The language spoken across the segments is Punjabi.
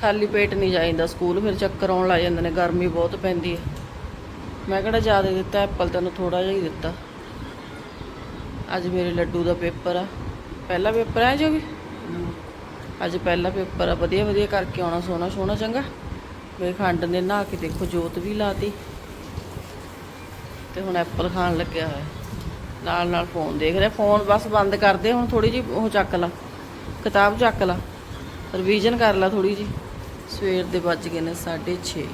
ਖਾਲੀ ਪੇਟ ਨਹੀਂ ਜਾਈਦਾ ਸਕੂਲ, ਫਿਰ ਚੱਕਰ ਆਉਣ ਲੱਗ ਜਾਂਦੇ ਨੇ, ਗਰਮੀ ਬਹੁਤ ਪੈਂਦੀ ਹੈ। ਮੈਂ ਕਿਹੜਾ ਜ਼ਿਆਦਾ ਦਿੱਤਾ, ਐਪਲ ਤੈਨੂੰ ਥੋੜਾ ਜਿਹਾ ਹੀ ਦਿੱਤਾ। ਅੱਜ ਮੇਰੇ ਲੱਡੂ ਦਾ ਪੇਪਰ ਆ। ਪਹਿਲਾ ਪੇਪਰ ਹੈ ਜੋ ਵੀ? ਅੱਜ ਪਹਿਲਾ ਪੇਪਰ ਆ। ਵਧੀਆ ਵਧੀਆ ਕਰਕੇ ਆਉਣਾ, ਸੋਹਣਾ ਸੋਹਣਾ, ਚੰਗਾ। ਮੇਰੇ ਖੰਡ ਨੇ ਨਹਾ ਕੇ ਦੇਖੋ, ਜੋਤ ਵੀ ਲਾਤੀ। ਤੇ ਹੁਣ ਐਪਲ ਖਾਣ ਲੱਗਿਆ ਹੋਇਆ। ਨਾਲ ਨਾਲ ਫੋਨ ਦੇਖ ਰਿਹਾ। ਫੋਨ ਬਸ ਬੰਦ ਕਰ ਦੇ, ਹੁਣ ਥੋੜੀ ਜੀ ਉਹ ਚੱਕ ਲਾ। ਕਿਤਾਬ ਚੱਕ ਲਾ। ਰਿਵੀਜ਼ਨ ਕਰ ਲਾ ਥੋੜੀ ਜੀ ਸਵੇਰ ਦੇ ਵੱਜ ਗਏ ਨੇ 6:30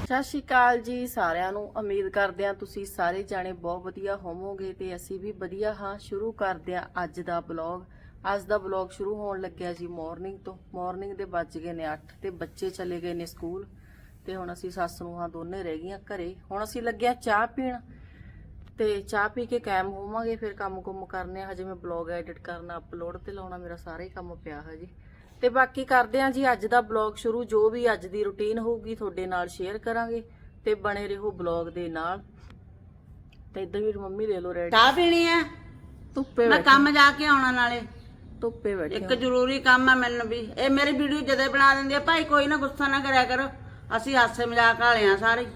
ਸਤਿ ਸ਼੍ਰੀ ਅਕਾਲ ਜੀ ਸਾਰਿਆਂ ਨੂੰ। ਉਮੀਦ ਕਰਦੇ ਹਾਂ ਤੁਸੀਂ ਸਾਰੇ ਜਾਣੇ ਬਹੁਤ ਵਧੀਆ ਹੋਵੋਗੇ ਤੇ ਅਸੀਂ ਵੀ ਵਧੀਆ ਹਾਂ। ਸ਼ੁਰੂ ਕਰਦੇ ਹਾਂ ਅੱਜ ਦਾ ਬਲੌਗ ਅੱਜ ਦਾ ਬਲੌਗ ਸ਼ੁਰੂ ਹੋਣ ਲੱਗਿਆ ਜੀ ਮਾਰਨਿੰਗ ਤੋਂ। ਮਾਰਨਿੰਗ ਦੇ ਵੱਜ ਗਏ ਨੇ 8 ਤੇ ਬੱਚੇ ਚਲੇ ਗਏ ਨੇ ਸਕੂਲ। ਤੇ ਹੁਣ ਅਸੀਂ ਸੱਸ ਨੂੰ ਹਾਂ ਦੋਨੇ ਰਹਿ ਗਈਆਂ ਘਰੇ। ਹੁਣ ਅਸੀਂ ਲੱਗਿਆ ਚਾਹ ਪੀਣ। ਤੇ ਚਾਹ ਪੀ ਕੇ ਕਾਇਮ ਹੋਵਾਂਗੇ ਫਿਰ ਕੰਮ ਕੁੰਮ ਕਰਨੇ ਆ। ਹਜੇ ਮੈਂ ਬਲੌਗ ਐਡਿਟ ਕਰਨਾ ਅਪਲੋਡ ਤੇ ਲਾਉਣਾ ਮੇਰਾ ਸਾਰਾ ਹੀ ਕੰਮ ਪਿਆ ਹੈ ਜੀ ਤੇ ਬਾਕੀ ਕਰਦੇ ਆ ਜੀ ਅੱਜ ਦਾ ਬਲੌਗ ਸ਼ੁਰੂ। ਜੋ ਵੀ ਅੱਜ ਦੀ ਰੁਟੀਨ ਹੋਊਗੀ ਤੁਹਾਡੇ ਨਾਲ ਸ਼ੇਅਰ ਕਰਾਂਗੇ ਤੇ ਬਣੇ ਰਹੋ ਬਲੌਗ ਦੇ ਨਾਲ। ਤੇ ਇਧਰ ਵੀ ਮੰਮੀ ਲੈ ਲਓ ਰੈਡੀ। ਚਾਹ ਪੀਣੀ ਆ? ਧੁੱਪੇ ਮੈਂ ਕੰਮ ਜਾ ਕੇ ਆਉਣਾ ਨਾਲੇ। ਧੁੱਪੇ ਬੈਠੇ ਇੱਕ ਜ਼ਰੂਰੀ ਕੰਮ ਆ ਮੈਨੂੰ ਵੀ। ਇਹ ਮੇਰੀ ਵੀਡੀਓ ਜਦੇ ਬਣਾ ਦਿੰਦੀ ਆ ਭਾਈ ਕੋਈ ਨਾ ਗੁੱਸਾ ਨਾ ਕਰਿਆ ਕਰੋ। ਅਸੀਂ ਹਾਸੇ ਮਜ਼ਾਕ ਵਾਲੇ ਆ ਸਾਰੇ।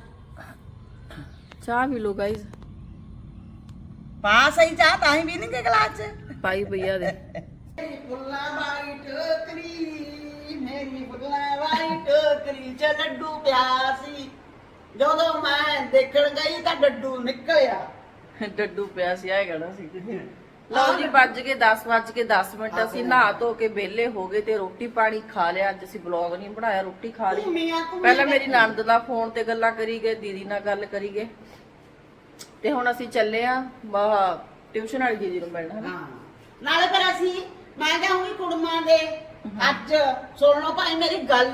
ਚਾਹ ਪੀ ਲਓ ਗਾਇਜ਼ ਪਾ ਸਹੀ ਚਾਹ ਤਾਂ ਹੀ ਵੀ ਨਹੀਂ ਕਿ ਗਲਾਸ ਚ। ਪਾਈ ਭਈਆ ਦੇ ਫੁੱਲਾਂ ਵਾਲੀ ਟੋਕਰੀ ਮੇਰੀ ਫੁੱਲਾਂ ਵਾਲੀ ਟੋਕਰੀ ਚ ਲੱਡੂ ਪਿਆ ਸੀ। ਜਦੋਂ ਮੈਂ ਦੇਖਣ ਗਈ ਤਾਂ ਡੱਡੂ ਨਿਕਲਿਆ। ਡੱਡੂ ਪਿਆ ਸੀ ਆਏ ਗੜਾ ਸੀ। ਲਓ ਜੀ ਵੱਜ ਕੇ 10 ਵੱਜ ਕੇ 10 ਮਿੰਟ। ਅਸੀਂ ਨਹਾ ਧੋ ਕੇ ਵਿਹਲੇ ਹੋ ਗਏ ਤੇ ਰੋਟੀ ਪਾਣੀ ਖਾ ਲਿਆ। ਅੱਜ ਅਸੀਂ ਬਲੌਗ ਨਹੀਂ ਬਣਾਇਆ ਰੋਟੀ ਖਾ ਲਈ। ਪਹਿਲਾਂ ਮੇਰੀ ਨਣਦ ਦਾ ਫੋਨ ਤੇ ਗੱਲਾਂ ਕਰੀ ਗਏ ਦੀਦੀ ਨਾਲ ਗੱਲ ਕਰੀ ਗਏ। ਤੇ ਹੁਣ ਅਸੀਂ ਚੱਲੇ ਆ ਟਿਊਸ਼ਨ ਵਾਲੀ ਦੀਦੀ ਨੂੰ ਮਿਲਣਾ ਹੈ। ਨਾਲੇ ਫਿਰ ਅਸੀਂ ਮੈਂ ਕਹਾਂਗੀ ਕੁੜਮਾਂ ਦੇ ਅੱਜ ਸੁਣ ਲਓ ਭਾਈ ਮੇਰੀ ਗੱਲ।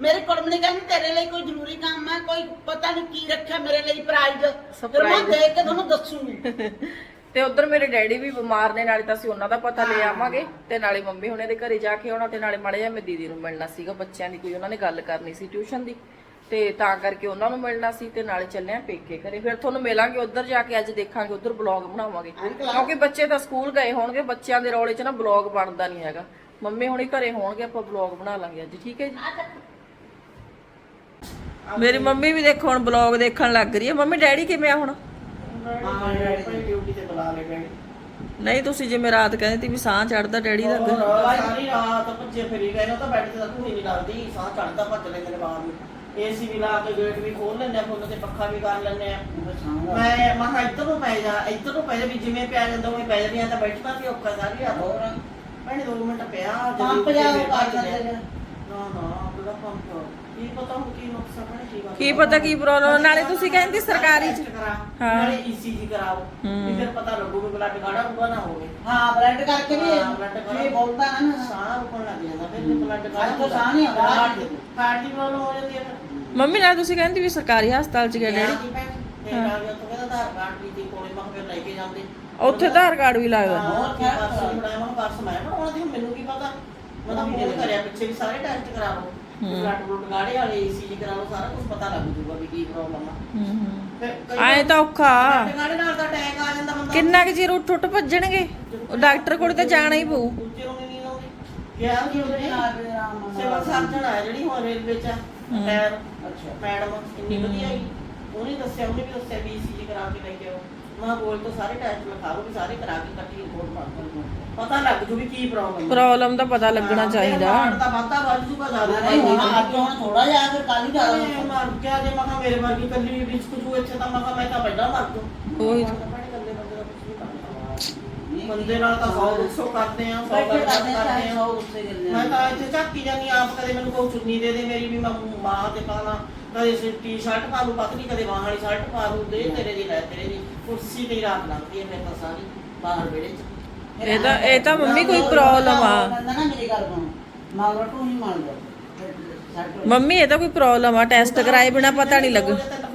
ਮੇਰੇ ਕੁੜਮ ਨੇ ਕਹਿੰਦੀ ਤੇਰੇ ਲਈ ਕੋਈ ਜ਼ਰੂਰੀ ਕੰਮ ਹੈ ਕੋਈ ਪਤਾ ਨਹੀਂ ਕੀ ਰੱਖਿਆ ਮੇਰੇ ਲਈ ਪ੍ਰਾਈਜ਼ ਫਿਰ ਮੈਂ। ਦੇਖ ਕੇ ਤੁਹਾਨੂੰ ਦੱਸੂਗੀ। ਤੇ ਉਧਰ ਮੇਰੇ ਡੈਡੀ ਵੀ ਬਿਮਾਰ ਨੇ ਨਾਲੇ ਤਾਂ ਅਸੀਂ ਉਹਨਾਂ ਦਾ ਪਤਾ ਲੈ ਆਵਾਂਗੇ। ਤੇ ਨਾਲੇ ਮੰਮੀ ਹੁਣੇ ਦੇ ਘਰੇ ਜਾ ਕੇ ਆਉਣਾ ਤੇ ਨਾਲੇ ਮਾੜੇ ਜਿਹਾ ਮੈਂ ਦੀਦੀ ਨੂੰ ਮਿਲਣਾ ਸੀਗਾ ਬੱਚਿਆਂ ਦੀ ਕੋਈ ਉਹਨਾਂ ਨੇ ਗੱਲ ਕਰਨੀ ਸੀ ਟਿਊਸ਼ਨ ਦੀ। ਤੇ ਤਾਂ ਕਰਕੇ ਉਹਨਾਂ ਨੂੰ ਮਿਲਣਾ ਸੀ ਤੇ ਨਾਲੇ ਚੱਲੇ ਆ ਪੇਕੇ ਘਰੇ। ਫਿਰ ਤੁਹਾਨੂੰ ਮਿਲਾਂਗੇ ਉਧਰ ਜਾ ਕੇ ਅੱਜ ਦੇਖਾਂਗੇ ਉਧਰ ਬਲੌਗ ਬਣਾਵਾਂਗੇ। ਕਿਉਂਕਿ ਬੱਚੇ ਤਾਂ ਸਕੂਲ ਗਏ ਹੋਣਗੇ ਬੱਚਿਆਂ ਦੇ ਰੌਲੇ 'ਚ ਨਾ ਬਲੌਗ ਬਣਦਾ ਨਹੀਂ ਹੈਗਾ। ਮੰਮੀ ਹੁਣੀ ਘਰੇ ਹੋਣਗੇ ਆਪਾਂ ਬਲੌਗ ਬਣਾ ਲਾਂਗੇ ਅੱਜ ਠੀਕ ਹੈ ਜੀ? ਮੇਰੀ ਮੰਮੀ ਵੀ ਦੇਖੋ ਹੁਣ ਬਲੌਗ ਦੇਖਣ ਲੱਗ ਰਹੀ ਹੈ। ਮੰਮੀ ਡੈਡੀ ਕਿਵੇਂ ਆ ਹੁਣ? ਡਿਊਟੀ ਤੇ ਬੁਲਾ ਲੈ ਗਏ ਨਹੀਂ ਤੁਸੀਂ ਜਿਵੇਂ ਰਾਤ ਕਹਿੰਦੇ ਸੀ ਵੀ ਸਾਹ ਚੜਦਾ ਡੈਡੀ ਦਾ। ਸਾਰੀ ਰਾਤ ਭੱਜੇ ਫਿਰੀ ਗਏ ਨਾ ਤਾਂ ਬੈਠ ਤੇ ਤਾਂ ਧੂਈ ਨਹੀਂ ਲੱਗਦੀ ਸਾਹ ਚੜਦਾ ਭੱਜ ਲੈਂਦੇ ਨੇ ਬਾਹਰ ਨੂੰ। ਏਸੀ ਵੀ ਲਾ ਕੇ ਗੇਟ ਵੀ ਖੋਲ ਲੈਂਦੇ ਆ ਫੁੱਲ ਤੇ ਪੱਖਾ ਵੀ ਕਰ ਲੈਂਦੇ ਆ। ਮੈਂ ਮਹਾ ਇੱਧਰ ਨੂੰ ਪੈ ਜਾ ਇੱਧਰ ਨੂੰ ਪੈ ਜਾ ਵੀ ਜਿਵੇਂ ਪਿਆ ਜਾਂਦਾ ਉਵੇਂ ਪੈ ਜਾਂਦੀ ਆ ਤਾਂ ਬੈਠਣਾ ਸੀ ਔਖਾ ਸਾਰੀ ਰਾਤ ਹੋਰ? ਮੈंने 2 ਮਿੰਟ ਪਿਆ ਪੰਪ ਜਾ ਕਰ। ਲੈਂਦੇ ਨਾ। ਨਾ ਬੜਾ ਪੰਪ ਕੀ ਪਤਾ ਹੁਣ ਕੀ ਨੁਕਸਾ ਬਣੇ ਕੀ ਬਾਤ ਕੀ ਪਤਾ ਕੀ ਪ੍ਰੋਬਲਮ ਨਾਲੇ ਤੁਸੀਂ ਕਹਿੰਦੇ ਸਰਕਾਰੀ ਚ। ਹਾਂ। ਨਾਲੇ ਈਸੀਜੀ ਕਰਾਓ। ਵੀ ਫਿਰ ਪਤਾ ਲੱਗੂ ਵੀ ਬਲੱਡ ਗਾੜਾ ਹੋਊਗਾ ਨਾ ਹੋਵੇ। ਹਾਂ ਬਲੱਡ ਕਰਕੇ ਵੀ ਹਾਂ, blood ਕਰਕੇ। ਇਹ ਬੋਲਦਾ ਹੈ ਨਾ। ਸਾਹ ਰੁਕਣ ਲੱਗ ਜਾਂਦਾ ਫਿਰ ਬਲੱਡ ਅੱਜ ਤੋਂ ਸਾਹ ਨਹੀਂ ਆਉਂਦਾ। ਹਾਰਟ ਦੀ ਹਾਰਟ ਦੀ ਪ੍ਰੋਬਲਮ ਹੋ ਜਾਂਦੀ ਹੈ ਮੰਮੀ ਨਾਲ ਤੁਸੀਂ ਕਹਿੰਦੇ ਵੀ ਸਰਕਾਰੀ ਹਸਪਤਾਲ ਚ ਗਏ ਡੈਡੀ। ਉੱਥੇ ਆਧਾਰ ਕਾਰਡ ਵੀ ਲੱਗਦਾ। ਹੋਰ ਕੀ ਪਰਸ ਬਣਾਇਆ ਮੈਂ ਪਰਸ ਮੈਂ ਬਣਾਉਣਾ ਸੀ ਮੈਨੂੰ ਕੀ ਪਤਾ। ਮੈਂ ਤਾਂ ਫੋਨ ਕਰਿਆ ਪਿੱਛੇ ਵੀ ਸਾਰੇ ਟੈਸਟ ਕਰਾ ਲਓ। ਬਲੱਡ ਬਲੱਡ ਗਾੜੇ ਵਾਲੇ ਈਸੀਜੀ ਕਰਾ ਲਓ ਸਾਰਾ ਕੁਝ ਪਤਾ ਲੱਗ ਜੂਗਾ ਵੀ ਕੀ ਪ੍ਰੋਬਲਮ ਆ। ਫਿਰ ਕਈ ਆਏ ਤਾਂ ਔਖਾ। ਬਲੱਡ ਗਾੜੇ ਨਾਲ ਤਾਂ ਅਟੈਕ ਆ ਜਾਂਦਾ ਬੰਦਾ। ਕਿੰਨਾ ਕੁ ਚਿਰ ਉੱਠ ਉੱਠ ਭੱਜਣਗੇ? ਉਹ ਡਾਕਟਰ ਕੋਲ ਤਾਂ ਜਾਣਾ ਹੀ ਪਊ। ਸਿਵਲ ਸਰਜਨ ਆ ਜਿਹੜੀ ਹੁਣ ਰੇਲਵੇ ਚ ਆ। ਪੈਰ ਅੱਛਾ ਮੈਡਮ ਇੰਨੀ ਵਧੀਆ ਹੀ ਉਹਨੇ ਦੱਸਿਆ ਉਹਨੇ ਵੀ ਦੱਸਿਆ ਵੀ ਈਸੀਜੀ ਕਰਾ ਕੇ ਲੈ ਕੇ ਆਓ ਮੈਂ ਬੋਲ ਤੋਂ ਸਾਰੇ ਟੈਸਟ ਲਿਖਾ ਲਓ ਵੀ ਸਾਰੇ ਕਰਾ ਕੇ ਇਕੱਠੀ ਰਿਪੋਰਟ ਬਣ ਜਾਊ ਪਤਾ ਲੱਗ ਜੂ ਵੀ ਕੀ ਪ੍ਰੋਬਲਮ ਪ੍ਰੋਬਲਮ ਦਾ ਪਤਾ ਲੱਗਣਾ ਚਾਹੀਦਾ। ਤਾਂ ਵਾਧਾ ਵੱਧ ਜੂਗਾ ਜ਼ਿਆਦਾ। ਨਹੀਂ ਹੁਣ ਅੱਜ ਹੁਣ ਥੋੜਾ ਜਿਹਾ ਫਿਰ ਕੱਲ ਹੀ ਮੈਂ ਜ਼ਿਆਦਾ ਮਰ ਗਿਆ ਜੇ ਮੈਂ ਕਿਹਾ ਮੇਰੇ ਵਰਗੀ ਕੱਲੀ ਵਿੱਚ ਕੁਝ ਇੱਥੇ ਤਾਂ ਮੈਂ ਕਿਹਾ ਮੈਂ ਤਾਂ ਵੱਡਾ ਮਰ ਜੂ ਉਹੀ। ਬੰਦੇ ਨਾਲ ਤਾਂ ਸੌ ਦੁੱਖੋ ਕਰਦੇ ਆ ਸੌ ਬੈਠੇ ਗੱਲਾਂ ਕਰਦੇ ਕਰਦੇ ਆ ਉਹ ਗੁੱਸੇ ਕਰਦੇ ਮੈਂ ਤਾਂ ਇੱਥੇ ਝਾਕੀ ਜਾਂਦੀ ਆਪ ਕਦੇ ਮੈਨੂੰ ਕੋਈ ਚੁੰਨੀ ਦੇ ਦੇ ਮੇਰੀ ਵੀ ਮੈਂ ਮਾਂ ਤੇ ਪਾ ਲਾਂ ਕਦੇ ਸੇ ਟੀ-ਸ਼ਰਟ ਪਾ ਲੂ ਪਤਲੀ ਕਦੇ ਬਾਹਾਂ ਵਾਲੀ ਸ਼ਰਟ ਪਾ ਲੂ ਦੇ ਤੇਰੇ ਦੀ ਲੈ ਤੇਰੇ ਦੀ। ਕੁਰਸੀ ਤੇ ਹੀ ਰਾਤ ਲੱਗਦੀ ਹੈ ਫਿਰ ਤਾਂ ਸਾਰੀ ਬਾਹਰ ਵਿਹੜੇ ਚ। ਇਹ ਤਾਂ ਇਹ ਤਾਂ ਮੰਮੀ ਕੋਈ ਪ੍ਰੋਬਲਮ ਆ। ਕਹਿੰਦਾ ਨਾ ਮੇਰੀ ਗੱਲ ਸੁਣ। ਮਗਰ ਤੂੰ ਨਹੀਂ ਮੰਨ ਜਾ ਮੰਮੀ ਇਹ ਤਾਂ ਕੋਈ ਪ੍ਰੋਬਲਮ ਆ। ਟੈਸਟ ਕਰਾਏ ਬਿਨਾ ਪਤਾ ਨਹੀਂ ਲੱਗ। ਉਹ ਜੇ ਤਾਂ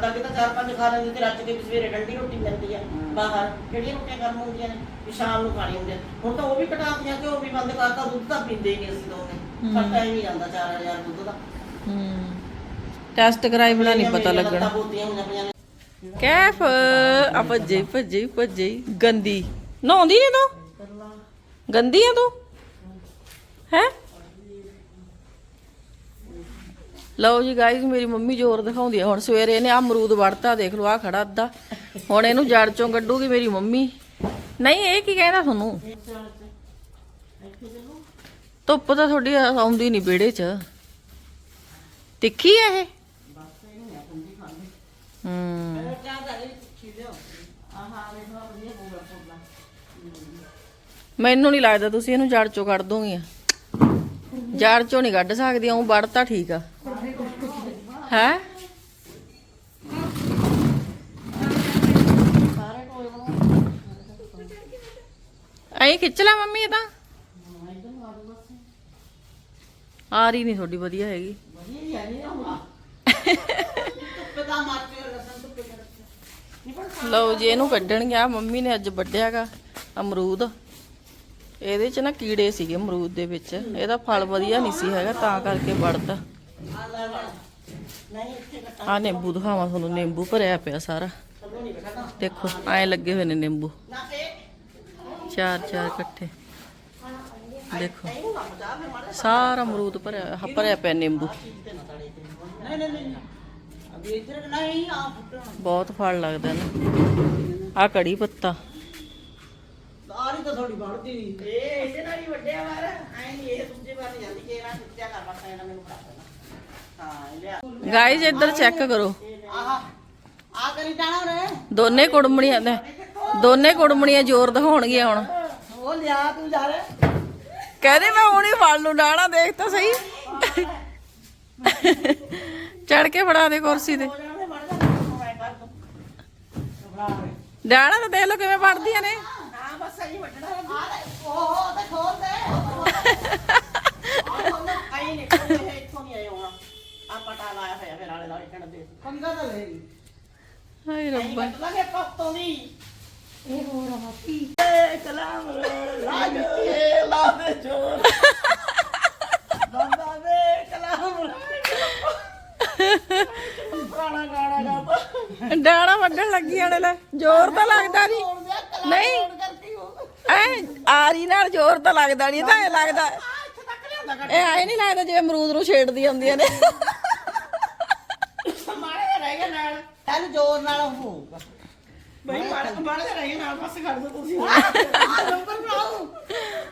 ਖਾਂਦਾ ਕਿ ਤਾਂ ਚਾਰ ਪੰਜ ਖਾ ਲੈਂਦੇ ਤੇ ਰੱਜ ਕੇ ਵੀ ਸਵੇਰੇ ਡੰਡੀ ਰੋਟੀ ਮਿਲਦੀ ਆ ਬਾਹਰ। ਕਿਹੜੀਆਂ ਰੋਟੀਆਂ ਗਰਮ ਹੁੰਦੀਆਂ ਨੇ? ਵੀ ਸ਼ਾਮ ਨੂੰ ਖਾਣੀ ਹੁੰਦੀਆਂ। ਹੁਣ ਤਾਂ ਉਹ ਵੀ ਘਟਾਤੀਆਂ ਕਿ ਉਹ ਵੀ ਬੰਦ ਕਰਤਾ ਦੁੱਧ ਤਾਂ ਪੀਂਦੇ ਹੀ ਨਹੀਂ ਅਸੀਂ ਦੋਨੇ ਖਰਚਾ ਹੀ। ਨਹੀਂ ਜਾਂਦਾ 4000 ਦੁੱਧ ਦਾ। ਟੈਸਟ ਕਰਾਏ ਬਿਨਾ ਨਹੀਂ ਪਤਾ ਲੱਗਣਾ। ਬੋਤੀਆਂ ਹੋਈਆਂ ਪਈਆਂ ਨੇ। ਕੈਫ। ਆ ਭੱਜੇ ਭੱਜੇ ਭੱਜੇ। ਗੰਦੀ। ਨਹਾਉਂਦੀ ਨਹੀਂ ਤੂੰ? ਗੰਦੀ ਆ ਤੂੰ? ਹੈ? ਲਓ ਜੀ ਗਾਇਜ਼ ਮੇਰੀ ਮੰਮੀ ਜ਼ੋਰ ਦਿਖਾਉਂਦੀ ਆ। ਹੁਣ ਸਵੇਰੇ ਇਹਨੇ ਆ ਅਮਰੂਦ ਵੜਤਾ, ਦੇਖ ਲਓ ਆ ਖੜਾ ਅੱਧਾ। ਹੁਣ ਇਹਨੂੰ ਜੜ ਚੋਂ ਕੱਢੂਗੀ ਮੇਰੀ ਮੰਮੀ। ਨਹੀਂ, ਇਹ ਕੀ ਕਹਿੰਦਾ ਤੁਹਾਨੂੰ? ਧੁੱਪ ਤਾਂ ਤੁਹਾਡੀ ਆਉਂਦੀ ਨਹੀਂ ਵਿਹੜੇ 'ਚ। ਤਿੱਖੀ ਆ ਇਹ? ਹੂੰ। ਮੈਨੂੰ ਨਹੀਂ ਲੱਗਦਾ ਤੁਸੀਂ ਇਹਨੂੰ ਜੜ ਚੋਂ ਕੱਢ ਦੋਗੀਆਂ। ਜੜ ਚੋਂ ਨਹੀਂ ਕੱਢ ਸਕਦੀ ਉਹ ਵੜ ਠੀਕ ਆ। ਹੈ? ਐਂ ਖਿੱਚ ਲੈ ਮੰਮੀ ਇਹ ਤਾਂ। ਆ ਰਹੀ ਨਹੀਂ ਤੁਹਾਡੀ ਵਧੀਆ ਹੈਗੀ। ਲਓ ਜੀ, ਇਹਨੂੰ ਕੱਢਣ ਗਿਆ। ਮੰਮੀ ਨੇ ਅੱਜ ਵੱਢਿਆਗਾ ਅਮਰੂਦ। ਇਹਦੇ ਚ ਨਾ ਕੀੜੇ ਸੀਗੇ ਅਮਰੂਦ ਦੇ ਵਿੱਚ। ਇਹਦਾ ਫਲ ਵਧੀਆ ਨਹੀਂ ਸੀ ਹੈਗਾ, ਤਾਂ ਕਰਕੇ ਵੜਦਾ ਆ ਨਿੰਬੂ ਦਿਖਾਵਾਂ ਤੁਹਾਨੂੰ, ਨਿੰਬੂ ਭਰਿਆ ਪਿਆ ਸਾਰਾ। ਦੇਖੋ ਐ ਲੱਗੇ ਹੋਏ ਨੇ ਨਿੰਬੂ। ਚਾਰ ਚਾਰ ਇਕੱਠੇ। ਦੇਖੋ, ਸਾਰਾ ਅਮਰੂਦ ਭਰਿਆ ਭਰਿਆ ਪਿਆ ਨਿੰਬੂ। ਬਹੁਤ ਫਲ ਲੱਗਦਾ ਨਾ। ਆ ਕੜੀ ਪੱਤਾ। ਸਾਰੀ ਤਾਂ ਥੋੜੀ ਬਣਦੀ ਨਹੀਂ ਇਹ ਇਹਦੇ ਨਾਲ ਹੀ ਵੱਡਿਆ ਵਾਰ, ਐ ਇਹ ਦੂਜੇ ਵਾਰ ਜਾਂਦੀ ਕਿ ਇਹਨਾਂ ਖਿੱਚਿਆ ਕਰ ਬਸ ਇਹਨਾਂ ਮੈਨੂੰ ਫੜਾ ਗਾਇਜ਼ ਇੱਧਰ ਚੈੱਕ ਕਰੋ ਆ ਕਰੀ ਜਾਣਾ ਰੇ ਦੋਨੇ ਕੁੜਮਣੀਆਂ ਨੇ ਦੋਨੇ ਕੁੜਮਣੀਆਂ ਜ਼ੋਰ ਦਿਖਾਉਣਗੀਆਂ ਹੁਣ ਉਹ ਲਿਆ ਤੂੰ ਜਾ ਰੇ ਕਹਿੰਦੇ ਮੈਂ ਹੁਣੀ ਫੜ ਲੂ ਡਾਣਾ ਦੇਖ ਤਾਂ ਸਹੀ ਚੜ ਕੇ ਫੜਾ ਦੇ ਕੁਰਸੀ ਤੇ ਹੋ ਤੇ ਮੜ ਡਾਣਾ ਤਾਂ ਦੇਖ ਲਓ ਕਿਵੇਂ ਫੜਦੀਆਂ ਨੇ ਹਾਂ ਬਸ ਸਹੀ ਵੱਡਣਾ ਆ ਉਹ ਤੇ ਖੋਲ ਦੇ ਆਈ ਨੇ ਕੋਈ ਇਹ ਆ ਪਟਾ ਲਾਇਆ ਹੋਇਆ ਫਿਰ ਆਲੇ ਲਾਲੇ ਕਣ ਦੇ। ਪੰਗਾ ਤਾਂ ਲੈ ਲਈ। ਹਾਏ ਰੱਬਾ। ਲੱਗੇ ਪੱਤੋਂ ਦੀ। ਇਹ ਹੋ ਰਹਾ ਪੀ ਕਲਾਮ ਲਾਗ ਇਹ ਲਾ ਦੇ ਜੋਰ ਬੰਦਾ ਵੇ ਕਲਾਮ ਪੁਰਾਣਾ ਗਾਣਾ ਗਾ ਡਾਣਾ ਵੱਢਣ ਲੱਗੀਆਂ ਨੇ ਲੈ ਜ਼ੋਰ ਤਾਂ ਲੱਗਦਾ ਨਹੀਂ। ਨਹੀਂ ਐ ਆਰੀ ਨਾਲ ਜ਼ੋਰ ਤਾਂ ਲੱਗਦਾ ਨਹੀਂ ਤਾਂ ਐ ਲੱਗਦਾ। ਇਹ ਐ ਨਹੀਂ ਲੱਗਦਾ ਜਿਵੇਂ ਅਮਰੂਦ ਨੂੰ ਛੇੜਦੀ ਹੁੰਦੀਆਂ ਨੇ ਮਾੜੇ ਜਿਹੇ ਰਹਿ ਇਹਨੂੰ ਜ਼ੋਰ ਨਾਲ ਹੋਊਗਾ। ਬਈ ਮਾੜੇ ਮਾੜੇ ਜਿਹੇ ਰਹਿ ਨਾਲ ਬਸ ਕਰ ਦੋ ਤੁਸੀਂ। ਆ ਨੰਬਰ ਬਣਾਓ।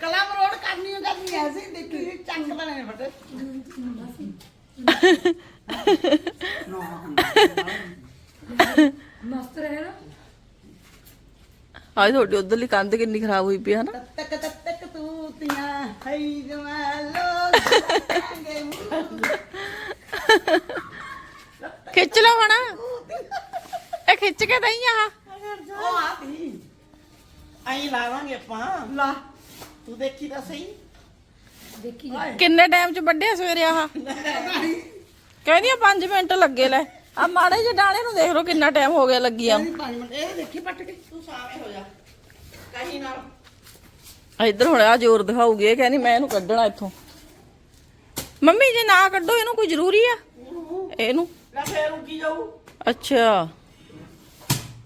ਕਲਾਮ ਰੋਡ ਕਰਨੀ ਹੋ ਕਰਨੀ ਐਸੀ ਦੇਖੀ ਚੰਗ ਬਣੇ ਫਟੇ। ਆਜ ਤੁਹਾਡੀ ਉਧਰਲੀ ਕੰਧ ਕਿੰਨੀ ਖਰਾਬ ਹੋਈ ਪਈ ਹੈ ਨਾ ਤੱਕ ਤੱਕ ਤੱਕ ਤੂਤੀਆਂ ਹੈ ਜਮਾਲੋ ਖਿੱਚ ਲਓ ਹੁਣ। ਇਹ ਖਿੱਚ ਕੇ ਦਈ ਆ। ਉਹ ਆ ਆਈ ਲਾਵਾਂਗੇ ਆਪਾਂ। ਲਾ। ਤੂੰ ਦੇਖੀ ਤਾਂ ਸਹੀ। ਕਿੰਨੇ ਟਾਈਮ ਚ ਵੱਢਿਆ ਸਵੇਰੇ ਆਹ? ਕਹਿੰਦੀਆਂ 5 ਮਿੰਟ ਲੱਗੇ ਲੈ। ਆ ਮਾੜੇ ਜਿਹੇ ਡਾਲੇ ਨੂੰ ਦੇਖ ਲਓ ਕਿੰਨਾ ਟਾਈਮ ਹੋ ਗਿਆ ਲੱਗੀਆਂ ਪੰਜ ਮਿੰਟ। ਇਹ ਦੇਖੀ ਪੱਟ ਕੇ। ਤੂੰ ਸਾਵੇਂ ਹੋ ਜਾ। ਕਹੀਂ ਨਾਲ। ਆ ਇੱਧਰ ਹੁਣ ਆ ਜ਼ੋਰ ਦਿਖਾਊਗੀ। ਇਹ ਕਹਿੰਦੀ ਮੈਂ ਇਹਨੂੰ ਕੱਢਣਾ ਇੱਥੋਂ। ਮੰਮੀ ਜੇ ਨਾ ਕੱਢੋ ਇਹਨੂੰ ਕੋਈ ਜ਼ਰੂਰੀ ਆ? ਇਹਨੂੰ। ਲੈ ਫੇਰ ਉੱਗੀ ਜਾਊ। ਅੱਛਾ।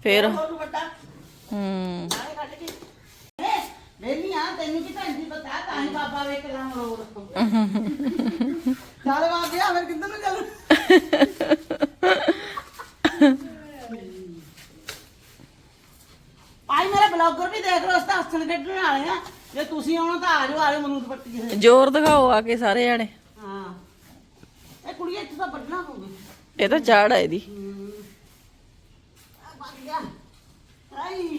ਫੇਰ। ਹੋਰ ਵੱਡਾ। ਹੂੰ। ਨਾਲੇ ਕੱਢ ਕੇ। ਵੇਲੀ ਆ ਤੈਨੂੰ ਕੀ ਭੈਣ ਜੀ ਪਤਾ? ਤਾਂ ਹੀ ਬਾਬਾ ਵੇ ਕਲਾਮ ਰੋਡ ਚੱਲ ਬਾਬੇ ਆ ਫਿਰ ਕਿੱਧਰ ਨੂੰ ਚੱਲ? ਆਈ ਮੇਰੇ ਬਲੌਗਰ ਵੀ ਦੇਖ ਲੋ ਅਸਤਾ ਹੱਸਣ ਕੱਢਣ ਵਾਲੇ ਆ। ਜੇ ਤੁਸੀਂ ਆਉਣਾ ਤਾਂ ਆ ਜਾਓ ਆ ਜਾਓ ਮਨੂਦ ਪੱਟੀ ਦੇ। ਜ਼ੋਰ ਦਿਖਾਓ ਆ ਕੇ ਸਾਰੇ ਜਾਣੇ। ਹਾਂ। ਇਹ ਕੁੜੀਆਂ ਇੱਥੇ ਤਾਂ ਵੱਢਣਾ ਪਊਗਾ। ਇਹ ਤਾਂ ਝਾੜ ਆ ਇਹਦੀ ਆ ਵੱਢ ਗਿਆ ਆਈ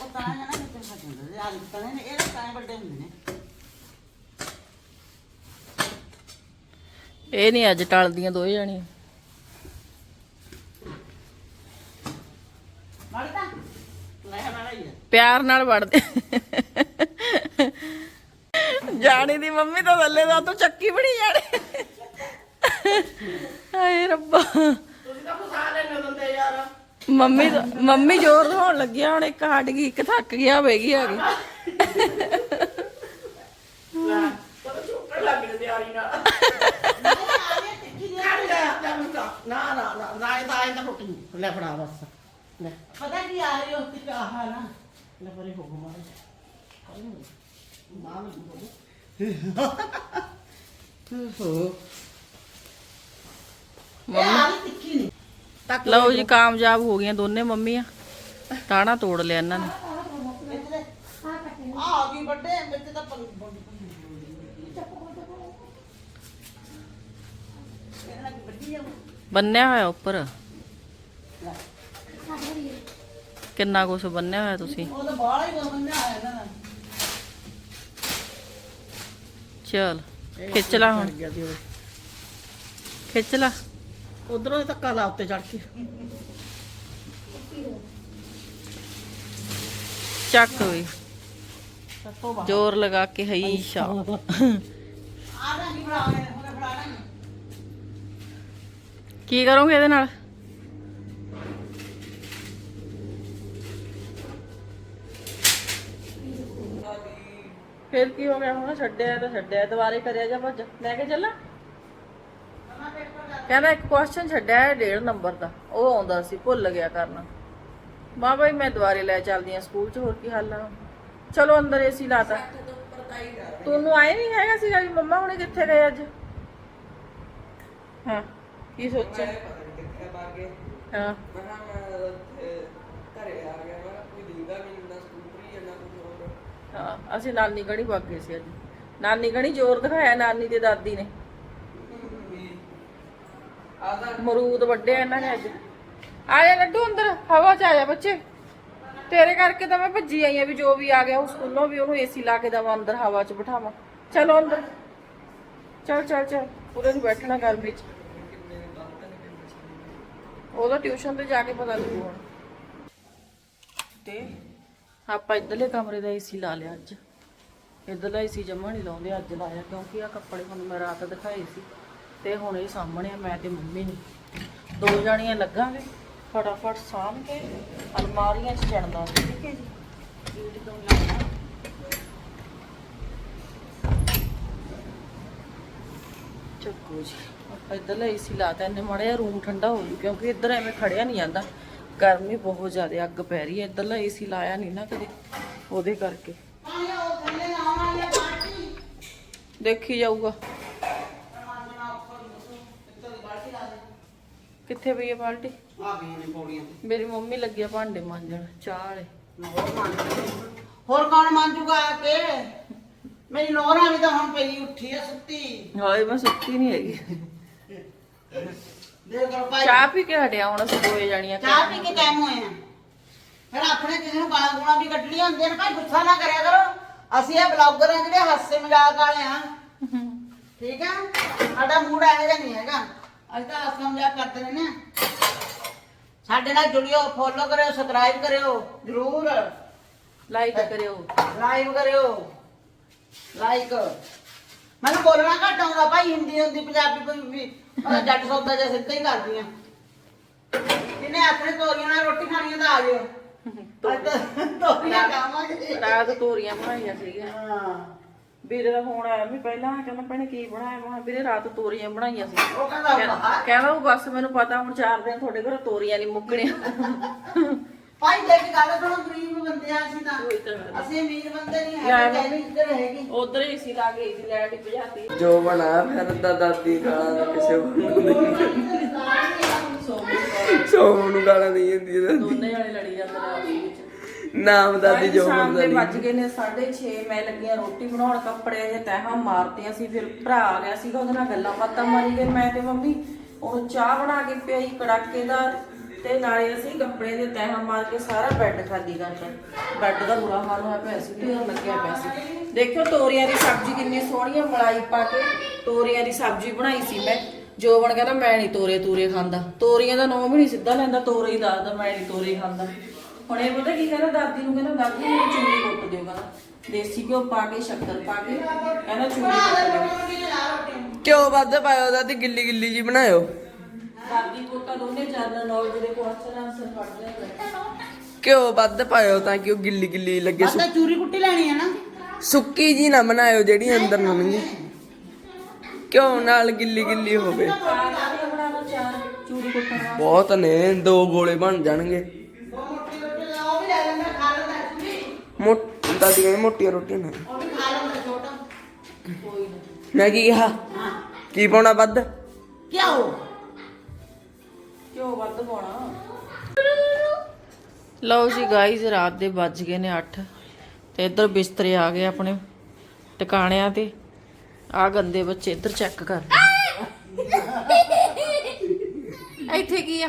ਉਹ ਤਾਂ ਕਿਤੇ ਨੇ ਇਹ ਤਾਂ ਵੱਡੇ ਹੁੰਦੇ ਨੇ ਇਹ ਨਹੀਂ ਅੱਜ ਟਲਦੀਆਂ ਦੋਏ ਜਾਣੀਆਂ ਵੜਦਾ ਲੈ ਹੀ ਹੈ ਪਿਆਰ ਨਾਲ ਵੜਦੇ। ਜਾਣੀ ਦੀ ਮੰਮੀ ਤਾਂ ਥੱਲੇ ਦਾ ਤੂੰ ਚੱਕੀ ਬਣੀ ਜਾਣੇ। ਹਾਏ ਰੱਬਾ। ਤੁਸੀਂ ਤਾਂ ਫਸਾ ਲੈਣੇ ਦਿੰਦੇ ਯਾਰ। ਮੰਮੀ ਤਾਂ- ਮੰਮੀ ਜ਼ੋਰ ਦਿਖਾਉਣ ਲੱਗਿਆ ਹੁਣ ਇੱਕ ਹਟ ਗਈ ਇੱਕ ਥੱਕ ਗਿਆ ਹੋਵੇਗੀ ਆ ਗਈ ਲੈ ਪਰ ਚੁੱਕਣ ਲੱਗ ਗਏ ਤਿਆਰੀ ਨਾਲ। ਆ ਗਏ ਟਿੱਕੀ ਦੇ ਕੱਢ ਜਾ ਜਾ ਮੁੰਡਾ ਨਾ ਨਾ ਨਾ ਰਾਏ ਦਾ ਆਏ ਤਾਂ ਰੋਟੀ ਲੈ ਫੜਾ ਬਸ। ਲੈ। ਪਤਾ ਕੀ ਆ ਰਹੀ ਤੇ ਆਹ ਨਾ? ਲੈ ਪਰੇ ਹੋ ਗੋ ਮਾਰੇ ਮਾਂ ਨੂੰ। ਬੋਲੋ ਹੋ ਲਓ ਜੀ ਕਾਮਯਾਬ ਹੋ ਗਈਆਂ ਦੋਨੇ ਮੰਮੀਆਂ ਟਾਣਾ ਤੋੜ ਲਿਆ ਇਹਨਾਂ ਨੇ ਆ ਗਈ ਵੱਡੇ ਤਾਂ ਇਹਨਾਂ ਬੰਨਿਆ ਹੋਇਆ ਉੱਪਰ ਕਿੰਨਾ ਕੁਛ ਬੰਨਿਆ ਹੋਇਆ ਤੁਸੀਂ ਉਹ ਤਾਂ ਬਾਹਲਾ ਹੀ ਬੰਨਿਆ ਆਇਆ ਨਾ ਚਲ ਖਿੱਚ ਲਾ ਹੁਣ। ਖਿੱਚ ਲਾ। ਉਧਰੋਂ ਧੱਕਾ ਲਾ ਉੱਤੇ ਚੜ ਕੇ। ਚੱਕ ਵੀ। ਜ਼ੋਰ ਲਗਾ ਕੇ ਹਈ ਸ਼ਾ। ਆ ਕੀ ਕਰੋਗੇ ਇਹਦੇ ਨਾਲ? ਫਿਰ ਕੀ ਹੋ ਗਿਆ? ਹੁਣ ਛੱਡਿਆ ਤਾਂ ਛੱਡਿਆ, ਦੁਬਾਰੇ ਕਰਿਆ ਜਾ ਭੱਜ। ਲੈ ਕੇ ਚੱਲਾਂ। ਕਹਿੰਦਾ ਇੱਕ ਕੁਐਸਚਨ ਛੱਡਿਆ ਹੈ ਡੇਢ ਨੰਬਰ ਦਾ। ਉਹ ਆਉਂਦਾ ਸੀ, ਭੁੱਲ ਗਿਆ ਕਰਨਾ। ਮਾਂ ਬਈ, ਮੈਂ ਦੁਬਾਰੇ ਲੈ ਚੱਲਦੀ ਆ ਸਕੂਲ ਚ, ਹੋਰ ਕੀ ਹੱਲ ਆ? ਚਲੋ ਅੰਦਰ ਏਸੀ ਲਾਤਾ। ਤੁਹਾਨੂੰ ਆਏ ਨਹੀਂ ਹੈਗਾ ਸੀਗਾ ਵੀ ਮੰਮਾ ਹੁਣੇ ਕਿੱਥੇ ਗਏ ਅੱਜ? ਹਾਂ, ਕੀ ਸੋਚਿਆ? ਹਾਂ। ਹਾਂ, ਅਸੀਂ ਨਾਨੀ ਗਣੀ ਵਗ ਗਏ ਸੀ ਅੱਜ। ਨਾਨੀ ਗਣੀ ਜ਼ੋਰ ਦਿਖਾਇਆ ਨਾਨੀ ਤੇ ਦਾਦੀ ਨੇ। ਮਰੂਦ ਵੱਡੇ ਇਹਨਾਂ ਨੇ ਅੱਜ। ਆ ਜਾ ਲੱਡੂ ਅੰਦਰ, ਹਵਾ ਚ ਆ ਜਾ ਬੱਚੇ। ਤੇਰੇ ਕਰਕੇ ਤਾਂ ਮੈਂ ਭੱਜੀ ਆਈ ਆ ਵੀ ਜੋ ਵੀ ਆ ਗਿਆ ਉਹ ਸਕੂਲੋਂ ਵੀ ਉਹਨੂੰ ਏਸੀ ਲਾ ਕੇ ਦਵਾਂ, ਅੰਦਰ ਹਵਾ ਚ ਬਿਠਾਵਾਂ। ਚਲੋ ਅੰਦਰ। ਚਲ ਚਲ ਚਲ। ਪੂਰੇ ਨੂੰ ਬੈਠਣਾ ਗਰਮੀ ਚ। ਉਹਦਾ ਟਿਊਸ਼ਨ ਤੇ ਜਾ ਕੇ ਪਤਾ ਲੱਗੂ ਹੁਣ। ਤੇ ਆਪਾਂ ਇਧਰਲੇ ਕਮਰੇ ਦਾ ਏਸੀ ਲਾ ਲਿਆ ਅੱਜ। ਇਧਰਲਾ ਏਸੀ ਜਮਾ ਨਹੀਂ ਲਾਉਂਦੇ, ਅੱਜ ਲਾਇਆ ਕਿਉਂਕਿ ਆ ਕੱਪੜੇ ਤੁਹਾਨੂੰ ਮੈਂ ਰਾਤ ਦਿਖਾਏ ਸੀ ਤੇ ਹੁਣ ਇਹ ਸਾਹਮਣੇ ਆ, ਮੈਂ ਤੇ ਮੰਮੀ ਨੇ। ਦੋ ਜਾਣੀਆਂ ਲੱਗਾਂਗੇ, ਫਟਾਫਟ ਸਾਂਭ ਕੇ ਅਲਮਾਰੀਆਂ 'ਚ ਚੜਦਾ ਠੀਕ ਹੈ ਜੀ? ਇਹ ਤੋਂ ਲਾਉਣਾ ਚੱਕੋ ਜੀ, ਆਪਾਂ ਇੱਧਰ ਲਈ ਏਸੀ ਲਾਤਾ ਇਹਨੇ ਮੜਿਆ ਰੂਮ ਠੰਡਾ ਹੋ ਜੂ ਕਿਉਂਕਿ ਇੱਧਰ ਐਵੇਂ ਖੜਿਆ ਨਹੀਂ ਜਾਂਦਾ। ਗਰਮੀ ਬਹੁਤ ਜ਼ਿਆਦਾ ਅੱਗ ਪੈ ਰਹੀ ਹੈ। ਇੱਧਰਲਾ ਏਸੀ ਲਾਇਆ ਨਹੀਂ ਨਾ ਕਦੇ ਉਹਦੇ ਕਰਕੇ। ਦੇਖੀ ਜਾਊਗਾ। ਕਿੱਥੇ ਪਈ ਹੈ ਬਾਲਟੀ? ਆ ਗਈ ਨੇ ਪੌੜੀਆਂ ਤੇ ਮੇਰੀ ਮੰਮੀ ਲੱਗੀ ਆ ਭਾਂਡੇ ਮਾਂਜਣ ਚਾਹ ਵਾਲੇ। ਹੋਰ ਕੌਣ ਮੰਜੂਗਾ ਆ ਕੇ? ਮੇਰੀ ਲੋਹਰਾਂ ਵੀ ਤਾਂ ਹੁਣ ਪਈ ਉੱਠੀ ਆ ਸੁੱਤੀ। ਹਾਏ ਮੈਂ ਸੁੱਤੀ ਨਹੀਂ ਹੈਗੀ। ਦੇਖ ਲਓ ਭਾਈ। ਚਾਹ ਪੀ ਕੇ ਹਟਿਆ ਹੁਣ ਅਸੀਂ ਦੋਏ ਜਾਣੀਆਂ ਚਾਹ ਪੀ ਕੇ ਟਾਈਮ ਹੋਏ ਆ। ਫਿਰ ਆਪਣੇ ਕਿਸੇ ਨੂੰ ਗਾਲਾਂ ਗੂਲਾਂ ਵੀ ਕੱਢਣੀਆਂ ਹੁੰਦੀਆਂ ਨੇ। ਭਾਈ ਗੁੱਸਾ ਨਾ ਕਰਿਆ ਕਰੋ। ਅਸੀਂ ਇਹ ਬਲੌਗਰ ਆ ਜਿਹੜੇ ਹਾਸੇ ਮਜ਼ਾਕ ਵਾਲੇ ਆ। ਠੀਕ ਆ? ਸਾਡਾ ਮੂਡ ਇਹੋ ਜਿਹਾ ਨਹੀਂ ਹੈਗਾ। ਅਸੀਂ ਤਾਂ ਹਾਸਾ ਮਜ਼ਾਕ ਕਰਦੇ ਰਹਿੰਦੇ ਆ। ਸਾਡੇ ਨਾਲ ਜੁੜਿਓ ਫੋਲੋ ਕਰਿਓ ਸਬਸਕ੍ਰਾਈਬ ਕਰਿਓ। ਜ਼ਰੂਰ। ਲਾਈਕ ਕਰਿਓ। ਲਾਈਵ ਕਰਿਓ। ਲਾਈਕ ਮੈਨੂੰ ਬੋਲਣਾ ਘੱਟ ਆਉਂਦਾ। ਭਾਈ ਹਿੰਦੀ ਹੁੰਦੀ ਪੰਜਾਬੀ ਕੋਈ ਵੀ ਉਹ ਜੱਟ ਸੌਦਾ ਜਿਹਾ ਸਿੱਧਾ ਹੀ ਕਰਦੀਆਂ ਇਹਨੇ ਆਪਣੇ ਤੋਰੀਆਂ ਨਾਲ ਰੋਟੀ ਖਾਣੀਆਂ ਤਾਂ ਆ ਜਿਓ। ਅੱਜ ਤਾਂ ਤੋਰੀਆਂ ਖਾਵਾਂਗੇ। ਰਾਤ ਤੋਰੀਆਂ ਬਣਾਈਆਂ ਸੀਗੀਆਂ। ਹਾਂ। ਵੀਰੇ ਦਾ ਫੋਨ ਆਇਆ ਵੀ ਪਹਿਲਾਂ ਕਹਿੰਦਾ ਭੈਣੇ ਕੀ ਬਣਾਇਆ? ਮੈਂ ਕਿਹਾ, ਵੀਰੇ ਰਾਤ ਤੋਰੀਆਂ ਬਣਾਈਆਂ ਸੀ। ਉਹ ਕਹਿੰਦਾ ਕਹਿੰਦਾ ਉਹ ਬਸ ਮੈਨੂੰ ਪਤਾ ਹੁਣ ਚਾਰ ਦਿਨ ਤੁਹਾਡੇ ਘਰ ਤੋਰੀਆਂ ਨਹੀਂ ਮੁੱਕਣੀਆਂ ਭਾਈ ਦੇਖ ਗੱਲ ਸੁਣੋ ਗਰੀਬ ਬੰਦੇ ਆ ਅਸੀਂ ਤਾਂ ਉਹੀ ਤਾਂ ਗੱਲ। ਅਸੀਂ ਅਮੀਰ ਬੰਦੇ ਨਹੀਂ ਲੈ ਹੈਗੇ ਮੰਮੀ। ਇੱਧਰ ਹੈਗੀ। ਉਧਰ ਹੀ ਸੀ ਲਾ ਗਈ ਸੀ ਲੈਟ ਹੀ ਭਜਾਤੀ ਜੋ ਬਣਾ ਫਿਰਦਾ ਦਾਦੀ ਗਾਲਾਂ ਕਿਸੇ ਨੂੰ ਸੋਮ ਨੂੰ ਗਾਲਾਂ ਨਹੀਂ ਹੁੰਦੀ ਦਾਦੀ। ਦੋਨੇ ਜਾਣੇ ਲੜੀ ਜਾਂਦੇ ਰਾਤ ਦੇ ਵਿੱਚ। ਨਾਮ ਦਾਦੀ ਜੋ ਸ਼ਾਮ ਦੇ ਨਹੀਂ। ਵੱਜ ਗਏ ਨੇ 6:30 ਮੈਂ ਲੱਗੀਆਂ ਰੋਟੀ ਬਣਾਉਣ ਕੱਪੜੇ ਜੇ ਤਹਾਂ ਮਾਰਤੀਆਂ ਸੀ ਫਿਰ ਭਰਾ ਆ ਗਿਆ ਸੀਗਾ ਉਹਦੇ ਨਾਲ ਗੱਲਾਂ ਬਾਤਾਂ ਮਾਰੀ ਗਏ ਮੈਂ ਤੇ ਮੰਮੀ ਉਹ ਚਾਹ ਬਣਾ ਕੇ ਪਿਆਈ ਕੜਾਕੇਦਾਰ ਤੇ ਨਾਲੇ ਅਸੀਂ ਕੱਪੜੇ ਦੇ ਤਹਾਂ ਮਾਰ ਕੇ ਸਾਰਾ ਬੈੱਡ ਖਾਲੀ ਕਰਤਾ ਬੈੱਡ ਦਾ ਬੁਰਾ ਹਾਲ ਹੋਇਆ ਪਿਆ ਸੀ ਢੇਰ ਲੱਗਿਆ ਪਿਆ ਸੀ ਦੇਖਿਓ ਤੋਰੀਆਂ ਦੀ ਸਬਜ਼ੀ ਕਿੰਨੀ ਸੋਹਣੀ ਮਲਾਈ ਪਾ ਕੇ ਤੋਰੀਆਂ ਦੀ ਸਬਜ਼ੀ ਬਣਾਈ ਸੀ ਮੈਂ ਜੋਬਨ ਕਹਿੰਦਾ ਮੈਂ ਨਹੀਂ ਤੋਰੇ ਤੂਰੇ ਖਾਂਦਾ ਤੋਰੀਆਂ ਦਾ ਨਾਮ ਵੀ ਨਹੀਂ ਸਿੱਧਾ ਲੈਂਦਾ ਤੋਰੇ ਹੀ ਦੱਸਦਾ ਮੈਂ ਨਹੀਂ ਤੋਰੇ ਖਾਂਦਾ ਹੁਣ ਇਹ ਪਤਾ ਕੀ ਕਹਿੰਦਾ ਦਾਦੀ ਨੂੰ ਕਹਿੰਦਾ ਦਾਦੀ ਮੈਨੂੰ ਚੁੰਨੀ ਕੁੱਟ ਦਿਓ ਕਹਿੰਦਾ ਦੇਸੀ ਘਿਓ ਪਾ ਕੇ ਸ਼ੱਕਰ ਪਾ ਕੇ ਕਹਿੰਦਾ ਚੁੰਨੀ ਕੁੱਟ ਦਿਓ ਘਿਓ ਵੱਧ ਪਾਇਓ ਦਾਦੀ ਗਿੱਲੀ ਗਿੱਲੀ ਜੀ ਬਣਾਇਓ ਦਾਦੀ ਕੋਟਾ ਦੋਨੇ ਜਨਰਲ ਨੌਲੇਜ ਦੇ ਕੁਐਸਚਨ ਆਨਸਰ ਪੜ੍ਹਦੇ ਨੇ ਕਿਉਂ ਵੱਧ ਪਾਇਓ ਤਾਂ ਕਿ ਉਹ ਗਿੱਲੀ ਗਿੱਲੀ ਲੱਗੇ ਤਾਂ ਚੂਰੀ ਕੁੱਟੀ ਲੈਣੀ ਹੈ ਨਾ। ਸੁੱਕੀ ਜੀ ਨਾ ਬਣਾਇਓ ਜਿਹੜੀ ਅੰਦਰ ਲੰਮੀ ਕਿਉਂ ਨਾਲ ਗਿੱਲੀ ਗਿੱਲੀ ਹੋਵੇ। ਚਾਰ ਚਾਰ ਕੁੱਟਣ ਬਹੁਤ ਨੇ ਦੋ ਗੋਲੇ ਬਣ ਜਾਣਗੇ। ਮੋਟੀ ਰੋਟੀ ਲੈ ਉਹ ਵੀ ਲੈ ਲੈਂਦਾ ਖਾ ਲੈਂਦਾ ਚੁੰਨੀ ਮੋਟ ਦਾਦੀ ਕਹਿੰਦੀ ਮੋਟੀਆਂ ਰੋਟੀਆਂ ਨੇ। ਨਾ ਮੈਂ ਕੀ ਕਿਹਾ? ਕੀ ਪਾਉਣਾ ਵੱਧ? ਕੀ ਹੋ ਕਿਉਂ ਵੱਧ ਪਾਉਣਾ। ਲਓ ਜੀ ਗਾਈਜ਼ ਰਾਤ ਦੇ ਵੱਜ ਗਏ ਨੇ 8 ਤੇ ਇੱਧਰ ਬਿਸਤਰੇ ਆ ਗਏ ਆਪਣੇ ਟਿਕਾਣਿਆਂ ਤੇ। ਆ ਗੰਦੇ ਬੱਚੇ ਇੱਧਰ ਚੈੱਕ ਕਰ ਇੱਥੇ ਕੀ ਆ?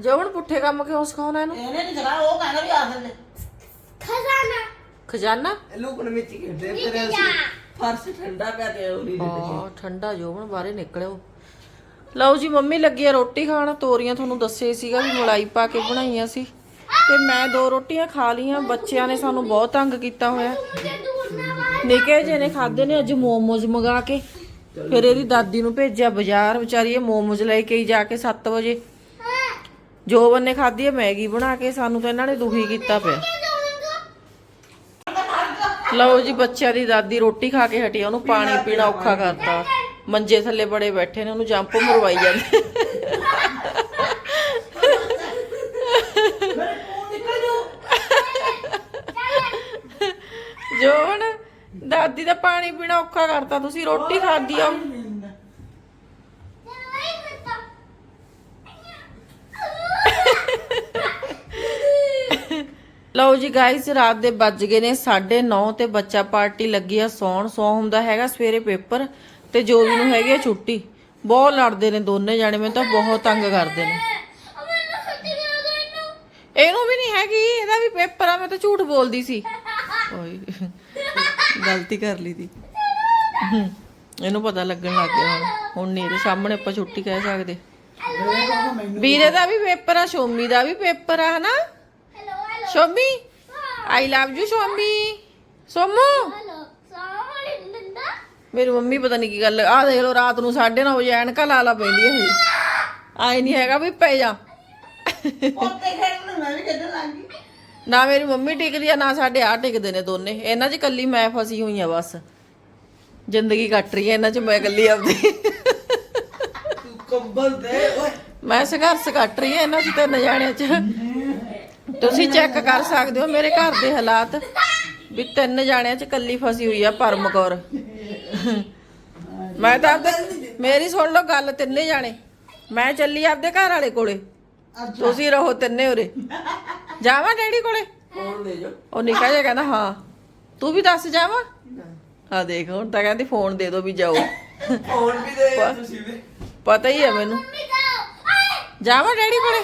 ਜਵਣ ਪੁੱਠੇ ਕੰਮ ਕਿਉਂ ਸਿਖਾਉਣਾ ਇਹਨੂੰ? ਇਹਨੇ ਨਹੀਂ ਜਗਾ ਉਹ ਕਹਿੰਦਾ ਵੀ ਆ ਥੱਲੇ ਖਜ਼ਾਨਾ। ਲੁਕਣ ਵਿੱਚ ਖੇਡਦੇ ਤੇਰੇ ਫਰਸ਼ ਠੰਡਾ ਪਿਆ ਤੇ ਆ ਠੰਡਾ ਜੋਬਨ ਬਾਹਰੇ ਨਿਕਲਿਓ ਲਓ ਜੀ, ਮੰਮੀ ਲੱਗੀ ਆ ਰੋਟੀ ਖਾਣ। ਤੋਰੀਆਂ ਤੁਹਾਨੂੰ ਦੱਸੇ ਸੀਗਾ ਵੀ ਮਲਾਈ ਪਾ ਕੇ ਬਣਾਈਆਂ ਸੀ। ਤੇ ਮੈਂ ਦੋ ਰੋਟੀਆਂ ਖਾ ਲੀਆਂ ਬੱਚਿਆਂ ਨੇ ਸਾਨੂੰ ਬਹੁਤ ਤੰਗ ਕੀਤਾ ਹੋਇਆ। ਨਿੱਕੇ ਜਿਹੇ ਨੇ ਖਾਦੇ ਨੇ, ਅੱਜ ਮੋਮੋਜ਼ ਮੰਗਾ ਕੇ। ਫਿਰ ਇਹਦੀ ਦਾਦੀ ਨੂੰ ਭੇਜਿਆ ਬਾਜ਼ਾਰ। ਵਿਚਾਰੀ ਇਹ ਮੋਮੋਜ਼ ਲੈ ਕੇ ਜਾ ਕੇ 7 ਵਜੇ। ਜੋਬਨ ਨੇ ਖਾਧੀ ਹੈ ਮੈਗੀ ਬਣਾ ਕੇ ਸਾਨੂੰ ਤਾਂ ਇਹਨਾਂ ਨੇ ਦੁਖੀ ਕੀਤਾ ਪਿਆ। ਲਓ ਜੀ, ਬੱਚਿਆਂ ਦੀ ਦਾਦੀ ਰੋਟੀ ਖਾ ਕੇ ਹਟੀ, ਉਹਨੂੰ ਪਾਣੀ ਪੀਣਾ ਔਖਾ ਕਰਤਾ। ਮੰਜੇ ਥੱਲੇ ਬੜੇ ਬੈਠੇ ਨੇ, ਉਹਨੂੰ ਜੰਪ ਮਰਵਾਈ ਜਾਂਦੇ। ਜੋਨ ਦਾਦੀ ਦਾ ਪਾਣੀ ਪੀਣਾ ਔਖਾ ਕਰਤਾ, ਤੁਸੀਂ ਰੋਟੀ ਖਾਦੀ ਆ। ਲਓ ਜੀ ਗਾਇਸ ਰਾਤ ਦੇ ਵੱਜ ਗਏ ਨੇ 9:30 ਤੇ ਬੱਚਾ ਪਾਰਟੀ ਲੱਗੀ ਆ, ਸੌਣ, ਸੌ ਹੁੰਦਾ ਹੈਗਾ, ਸਵੇਰੇ ਪੇਪਰ। ਤੇ ਜੋ ਵੀ ਨੂੰ ਹੈਗੀ ਆ ਛੁੱਟੀ। ਬਹੁਤ ਲੜਦੇ ਨੇ ਦੋਨੇ ਜਾਣੇ ਮੈਨੂੰ ਤਾਂ ਬਹੁਤ ਤੰਗ ਕਰਦੇ ਨੇ। ਇਹਨੂੰ ਵੀ ਨਹੀਂ ਹੈਗੀ ਇਹਦਾ ਵੀ ਪੇਪਰ ਆ ਮੈਂ ਤਾਂ ਝੂਠ ਬੋਲਦੀ ਸੀ। ਓਏ ਗਲਤੀ ਕਰ ਲਈ ਦੀ। ਇਹਨੂੰ ਪਤਾ ਲੱਗਣ ਲੱਗ ਗਿਆ ਹੁਣ। ਹੁਣ ਨਹੀਂ ਇਹਦੇ ਸਾਹਮਣੇ ਆਪਾਂ ਛੁੱਟੀ ਕਹਿ ਸਕਦੇ। ਵੀਰੇ ਦਾ ਵੀ ਪੇਪਰ ਆ ਸ਼ੋਮੀ ਦਾ ਵੀ ਪੇਪਰ ਆ ਹਨਾ? ਸ਼ੋਮੀ ਆਈ ਲਵ ਯੂ ਸ਼ੋਮੀ। ਸੋਮੂ ਮੇਰੀ ਮੰਮੀ ਪਤਾ ਨਹੀਂ ਕੀ ਗੱਲ ਆ ਦੇਖ ਲਓ ਰਾਤ ਨੂੰ 9:30 ਵਜੇ ਐਨਕਾਂ ਲਾ ਲਾ ਪੈਂਦੀ ਹੈ ਆਈ ਨਹੀਂ ਹੈਗਾ ਵੀ ਪੈ ਜਾ। ਪੋਤੇ ਨੂੰ ਮੈਂ ਵੀ ਖੇਡਣ ਲੱਗ ਗਈ। ਨਾ ਮੇਰੀ ਮੰਮੀ ਟਿਕਦੀ ਆ ਨਾ ਸਾਡੇ ਆ ਟਿਕਦੇ ਨੇ ਦੋਨੇ। ਇਹਨਾਂ 'ਚ ਕੱਲੀ ਮੈਂ ਫਸੀ ਹੋਈ ਆ ਬਸ। ਜ਼ਿੰਦਗੀ ਕੱਟ ਰਹੀ ਹੈ ਇਹਨਾਂ 'ਚ ਮੈਂ ਕੱਲੀ ਆਪਦੀ। ਕੰਬਲ ਦੇ ਓਏ। ਮੈਂ ਸੰਘਰਸ਼ ਕੱਟ ਰਹੀ ਹਾਂ ਇਹਨਾਂ 'ਚ ਤਿੰਨ ਜਾਣਿਆਂ 'ਚ। ਤੁਸੀਂ ਚੈੱਕ ਕਰ ਸਕਦੇ ਹੋ ਮੇਰੇ ਘਰ ਦੇ ਹਾਲਾਤ ਵੀ ਤਿੰਨ ਜਾਣਿਆਂ 'ਚ ਕੱਲੀ ਫਸੀ ਹੋਈ ਆ ਪਰਮ ਕੌਰ। ਮੈਂ ਤਾਂ ਆਪਦੇ ਮੇਰੀ ਸੁਣ ਲਓ ਗੱਲ ਤਿੰਨੇ ਜਾਣੇ। ਮੈਂ ਚੱਲੀ ਆਪਦੇ ਘਰ ਵਾਲੇ ਕੋਲੇ। ਤੁਸੀਂ ਰਹੋ ਤਿੰਨੇ ਉਰੇ। ਜਾਵਾਂ ਡੈਡੀ ਕੋਲੇ? ਫੋਨ ਦੇ ਜੋ ਉਹ ਨਿਕਾ ਜਿਹਾ ਕਹਿੰਦਾ ਹਾਂ। ਤੂੰ ਵੀ ਦੱਸ ਜਾਵਾਂ? ਆ ਦੇਖ ਹੁਣ ਤਾਂ ਕਹਿੰਦੀ ਫੋਨ ਦੇ ਦਿਓ ਵੀ ਜਾਓ। ਫੋਨ ਵੀ ਦੇ ਤੁਸੀਂ ਵੀ। ਪਤਾ ਹੀ ਹੈ ਮੈਨੂੰ। ਜਾਵਾਂ ਡੈਡੀ ਕੋਲੇ?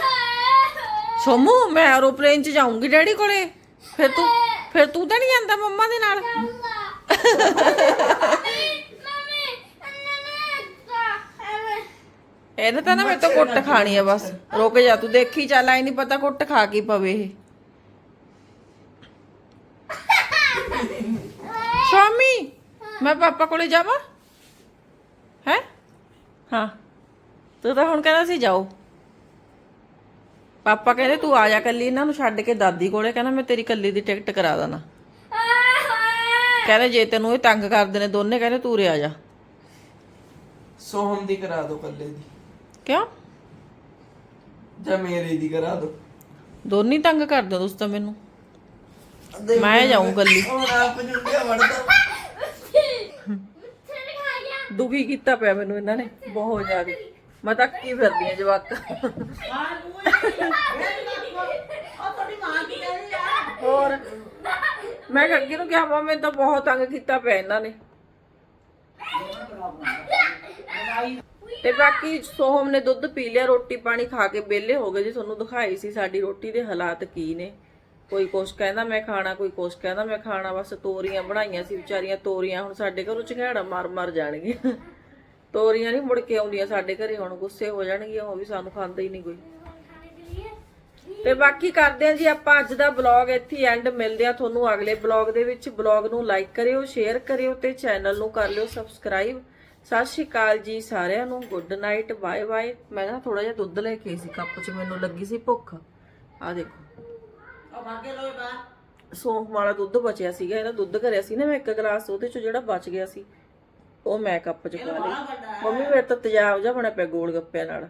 ਸੋਮੂ ਮੈਂ ਐਰੋਪਲੇਨ 'ਚ ਜਾਊਂਗੀ ਡੈਡੀ ਕੋਲੇ। ਫਿਰ ਤੂੰ ਫਿਰ ਤੂੰ ਤਾਂ ਨਹੀਂ ਜਾਂਦਾ ਮੰਮਾ ਦੇ ਨਾਲ? ਇਹਨੇ ਤਾਂ ਨਾ ਮੇਰੇ ਤੋਂ ਕੁੱਟ ਖਾਣੀ ਆ ਬਸ। ਰੁਕ ਜਾ, ਤੂੰ ਦੇਖੀ ਚੱਲ ਆਈ ਨਹੀਂ ਪਤਾ ਕੁੱਟ ਖਾ ਕੇ ਪਵੇ ਇਹ। ਸਵਾਮੀ ਮੈਂ ਪਾਪਾ ਕੋਲੇ ਜਾਵਾਂ? ਹੈ? ਹਾਂ। ਤੂੰ ਤਾਂ ਹੁਣ ਕਹਿੰਦਾ ਸੀ ਜਾਓ। ਪਾਪਾ ਕਹਿੰਦੇ ਤੂੰ ਆ ਜਾ ਕੱਲੀ ਇਹਨਾਂ ਨੂੰ ਛੱਡ ਕੇ ਦਾਦੀ ਕੋਲੇ, ਕਹਿੰਦਾ ਮੈਂ ਤੇਰੀ ਕੱਲੀ ਦੀ ਟਿਕਟ ਕਰਾ ਦਾਂ ਕਹਿੰਦੇ ਜੇ ਤੈਨੂੰ ਇਹ ਤੰਗ ਕਰਦੇ ਨੇ ਦੋਨੇ ਕਹਿੰਦੇ ਤੂੰ ਰੇ ਆ ਜਾ। ਸੋਹਮ ਦੀ ਕਰਾ ਦੋ ਕੱਲੇ ਦੀ। ਕਿਉਂ? ਜਾਂ ਮੇਰੇ ਦੀ ਕਰਾ ਦੋ। ਦੋਨੀ ਤੰਗ ਕਰਦੇ ਹੋ ਤੁਸੀਂ ਤਾਂ ਮੈਨੂੰ। ਮੈਂ ਜਾਊਂ ਕੱਲੀ ਹੁਣ ਆਪ ਜੁੰਡਿਆ ਵੜਦਾ। ਦੁਖੀ ਕੀਤਾ ਪਿਆ ਮੈਨੂੰ ਇਹਨਾਂ ਨੇ ਬਹੁਤ ਜ਼ਿਆਦਾ। ਮੈਂ ਤਾਂ ਕੀ ਫਿਰਦੀ ਆ ਜਵਾਕ ਆ ਤੂੰ ਉਹ ਤੁਹਾਡੀ ਮਾਂ ਕੀ ਕਹਿ ਰਹੀ ਆ ਹੋਰ ਮੈਂ ਅੱਗੇ ਨੂੰ ਕਿਹਾ ਵਾ ਮੈਨੂੰ ਤਾਂ ਬਹੁਤ ਤੰਗ ਕੀਤਾ ਪਿਆ ਇਹਨਾਂ ਨੇ। ਤੇ ਬਾਕੀ ਸੋਹਮ ਨੇ ਦੁੱਧ ਪੀ ਲਿਆ, ਰੋਟੀ ਪਾਣੀ ਖਾ ਕੇ ਵਿਹਲੇ ਹੋ ਗਏ ਜੀ। ਤੁਹਾਨੂੰ ਦਿਖਾਈ ਸੀ ਸਾਡੀ ਰੋਟੀ ਦੇ ਹਾਲਾਤ ਕੀ ਨੇ। ਕੋਈ ਕੁਛ ਕਹਿੰਦਾ, ਮੈਂ ਖਾਣਾ, ਕੋਈ ਕੁਛ ਕਹਿੰਦਾ, ਮੈਂ ਖਾਣਾ, ਬਸ ਤੋਰੀਆਂ ਬਣਾਈਆਂ ਸੀ ਵਿਚਾਰੀਆਂ, ਤੋਰੀਆਂ ਹੁਣ ਸਾਡੇ ਘਰੋਂ ਝਗੜਾ ਮਾਰ ਮਾਰ ਜਾਣਗੀਆਂ। ਤੋਰੀਆਂ ਨਹੀਂ ਮੁੜ ਕੇ ਆਉਂਦੀਆਂ ਸਾਡੇ ਘਰੇ, ਹੁਣ ਗੁੱਸੇ ਹੋ ਜਾਣਗੀਆਂ, ਉਹ ਵੀ ਸਾਨੂੰ ਖਾਂਦਾ ਹੀ ਨਹੀਂ ਕੋਈ। ਤੇ ਬਾਕੀ ਕਰਦੇ ਆ ਜੀ ਆਪਾਂ ਅੱਜ ਦਾ ਬਲੌਗ ਇੱਥੇ ਐਂਡ ਮਿਲਦੇ ਆ ਤੁਹਾਨੂੰ ਅਗਲੇ ਬਲੌਗ ਦੇ ਵਿੱਚ। ਬਲੌਗ ਨੂੰ ਲਾਈਕ ਕਰਿਓ ਸ਼ੇਅਰ ਕਰਿਓ ਤੇ ਚੈਨਲ ਨੂੰ ਕਰ ਲਿਓ ਸਬਸਕ੍ਰਾਈਬ ਸਤਿ ਸ਼੍ਰੀ ਅਕਾਲ ਜੀ ਸਾਰਿਆਂ ਨੂੰ ਗੁੱਡ ਨਾਈਟ ਬਾਏ ਬਾਏ ਮੈਂ ਨਾ ਥੋੜਾ ਜਿਹਾ ਦੁੱਧ ਲੈ ਕੇ ਸੀ ਕੱਪ 'ਚ ਮੈਨੂੰ ਲੱਗੀ ਸੀ ਭੁੱਖ। ਆ ਦੇਖੋ। ਉਹ ਭਾਗੇ ਲੋਏ ਬਾ ਸੌਂਫ ਵਾਲਾ ਦੁੱਧ ਬਚਿਆ ਸੀਗਾ ਇਹਦਾ ਦੁੱਧ ਕਰਿਆ ਸੀ ਨਾ ਮੈਂ ਇੱਕ ਗਲਾਸ ਉਹਦੇ 'ਚ ਜਿਹੜਾ ਬਚ ਗਿਆ ਸੀ ਉਹ ਮੈਂ ਕੱਪ ਚ ਪਾ ਹੈ। ਮੰਮੀ ਮੇਰੇ ਤਾਂ ਤੇਜ਼ਾਬ ਜਾ ਬਣਾ ਪਿਆ ਗੋਲ ਗੱਪਿਆਂ ਨਾਲ।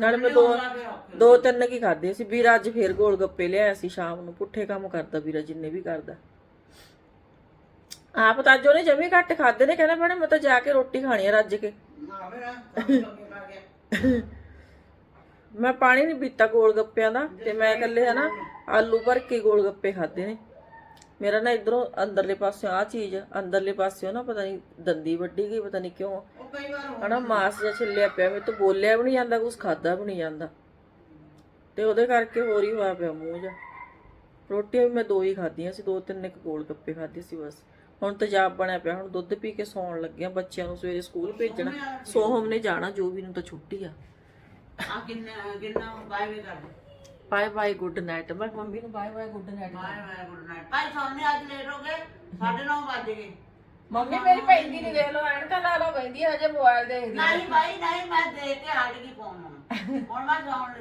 ਨਾਲੇ ਮੈਂ ਦੋ ਦੋ ਤਿੰਨ ਕੀ ਖਾਦੇ ਸੀ। ਵੀਰ ਅੱਜ ਫੇਰ ਗੋਲ ਗੱਪੇ ਲਿਆਇਆ ਸੀ ਸ਼ਾਮ ਨੂੰ। ਪੁੱਠੇ ਕੰਮ ਕਰਦਾ ਵੀਰਾ, ਜਿੰਨੇ ਵੀ ਕਰਦਾ। ਆਪ ਤਾਂ ਅੱਜ ਉਹਨੇ ਜਮੀ ਘੱਟ ਖਾਦੇ ਨੇ। ਕਹਿੰਦਾ ਭੈਣੇ ਮੈਂ ਤਾਂ ਜਾ ਕੇ ਰੋਟੀ ਖਾਣੀ ਆ ਰੱਜ ਕੇ। ਮੈਂ ਪਾਣੀ ਨਹੀਂ ਪੀਤਾ ਗੋਲ ਗੱਪਿਆਂ ਦਾ। ਤੇ ਮੈਂ ਇਕੱਲੇ ਹਨਾ ਆਲੂ ਭਰ ਕੇ ਗੋਲ ਗੱਪੇ ਖਾਦੇ ਨੇ। ਮੇਰਾ ਨਾ ਇਧਰੋਂ ਅੰਦਰਲੇ ਪਾਸਿਓਂ ਆ ਚੀਜ਼ ਅੰਦਰਲੇ ਪਾਸਿਓਂ ਨਾ ਪਤਾ ਨਹੀਂ ਦੰਦੀ ਵੱਡੀ ਗਈ ਪਤਾ ਨਹੀਂ ਕਿਉਂ। ਹਨਾ ਮਾਸ ਜਿਹਾ ਛਿੱਲਿਆ ਪਿਆ ਮੇਰੇ ਤੋਂ ਬੋਲਿਆ ਵੀ ਨਹੀਂ ਜਾਂਦਾ ਕੁਝ ਖਾਦਾ ਵੀ ਨਹੀਂ ਜਾਂਦਾ। ਤੇ ਉਹਦੇ ਕਰਕੇ ਹੋਰ ਹੀ ਹੋਇਆ ਪਿਆ ਮੂੰਹ ਜਾ ਰੋਟੀਆਂ ਵੀ ਮੈਂ ਦੋ ਹੀ ਖਾਧੀਆਂ ਸੀ ਦੋ ਤਿੰਨ ਇੱਕ ਗੋਲ ਗੱਪੇ ਖਾਧੇ ਸੀ ਬਸ। ਹੁਣ ਤੇਜ਼ਾਬ ਬਣਿਆ ਪਿਆ ਹੁਣ ਦੁੱਧ ਪੀ ਕੇ ਸੌਣ ਲੱਗਿਆ ਬੱਚਿਆਂ ਨੂੰ ਸਵੇਰੇ ਸਕੂਲ ਭੇਜਣਾ। ਸੋਹਮ ਨੇ ਜਾਣਾ ਜੋ ਵੀ ਨੂੰ ਤਾਂ ਛੁੱਟੀ ਆ। ਆ ਕਿੰਨਾ ਕਿੰਨਾ ਬਾਏ ਵੇ ਕਰ ਬਾਏ ਬਾਏ ਗੁੱਡ ਨਾਈਟ ਮੈਂ ਮੰਮੀ ਨੂੰ bye bye good night bye bye good night ਭਾਈ ਸੋਨੇ ਅੱਜ ਲੇਟ ਹੋ ਗਏ। 9:30 ਵੱਜ ਗਏ। ਮੰਮੀ ਮੇਰੀ ਪੈਂਦੀ ਨਹੀਂ ਦੇਖ ਲਓ ਐਨਕਾਂ ਲਾ ਲਓ ਪੈਂਦੀ ਹਜੇ ਮੋਬਾਈਲ ਦੇਖਦੀ ਨਹੀਂ ਭਾਈ ਨਹੀਂ ਮੈਂ ਦੇਖ ਕੇ ਹਟ ਗਈ ਫੋਨ ਹੁਣ ਮੈਂ ਜਾਣ